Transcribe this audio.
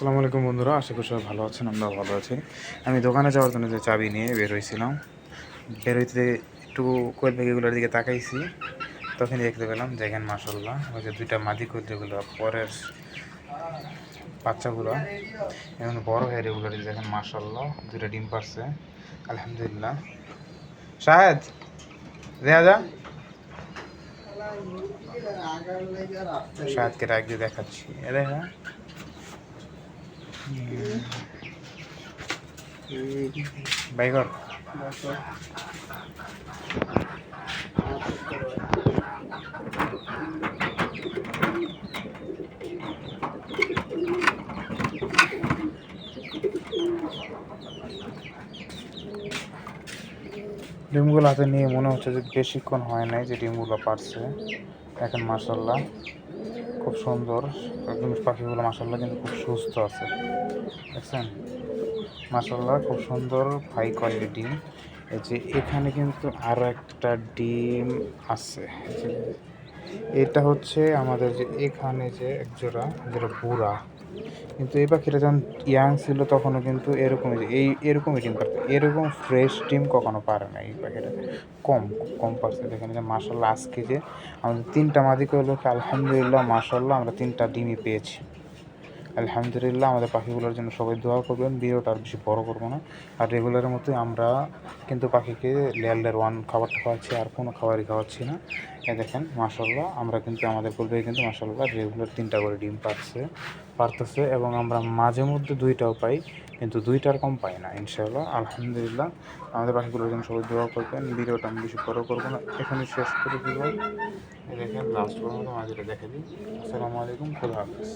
আসসালামু আলাইকুম বন্ধুরা, আশা করি সবাই ভালো আছেন আমরা ভালো আছি। আমি দোকানে যাওয়ার জন্য যে চাবি নিয়ে বের হয়েছিলাম, বের হইতে একটু কোয়েল পাখিগুলোর দিকে তাকাইছি তখন দেখতে পেলাম, দেখেন মাসাল্লাহ ওই যে দুইটা মাদি কোয়েল যেগুলো পরের বাচ্চাগুলো, এখন বড় হয়ে এগুলো দেখেন মাসাল্লাহ দুইটা ডিম পারছে, আলহামদুলিল্লাহ। শাহেদ, দেয়া যা। শাহেদকে ডাক দিয়ে দেখাচ্ছি দেখা বাইগর ডিমগুলো হাতে নিয়ে মনে হচ্ছে যে বেশিক্ষণ হয় নাই যে ডিমগুলো পারছে। এখন মাসাল্লাহ খুব সুন্দর। একদম পাখিগুলো মাসাল্লাহ কিন্তু খুব সুস্থ আছে। দেখছেন? মাসাল্লাহ খুব সুন্দর হাই কোয়ালিটি ডিম এই যে এখানে কিন্তু আরও একটা ডিম আছে। এটা হচ্ছে আমাদের যে এখানে যে একজোড়া, যেটা বুড়া। কিন্তু এই পাখিটা যখন ইয়াং ছিল তখনও কিন্তু এরকমই এই এরকমই ডিম পারত এরকম ফ্রেশ ডিম কখনো পারে না এই পাখিটা। কম কম পারছে। দেখেন যে মাসাল্লাহ আজকে যে আমাদের তিনটা মাদি করল আলহামদুলিল্লাহ মাসাল্লাহ আমরা তিনটা ডিমই পেয়েছি। আলহামদুলিল্লাহ আমাদের পাখিগুলোর জন্য সবাই দোয়া করবেন ভিডিওটা আর বেশি বড় করব না। আর রেগুলারের মতোই আমরা কিন্তু পাখিকে লেয়ার ওয়ান খাবারটা খাওয়াচ্ছি, আর কোনো খাবারই খাওয়াচ্ছি না। এ দেখেন মাসাল্লাহ আমরা কিন্তু আমাদের করবে কিন্তু মাসাল্লাহ রেগুলার তিনটা করে ডিম পাচ্ছে পারতেছে এবং আমরা মাঝে মধ্যে দুইটাও পাই, কিন্তু দুইটার কম পাই না, ইনশাআল্লাহ। আলহামদুলিল্লাহ, আমাদের পাখিগুলোর জন্য সবাই দোয়া করবেন ভিডিওটা আমি বেশি বড় করব না। এখানে শেষ করে দিব দেখেন লাস্ট পর্যন্ত মাঝে দেখে দিই। আসসালামু আলাইকুম, খুদা হাফিজ।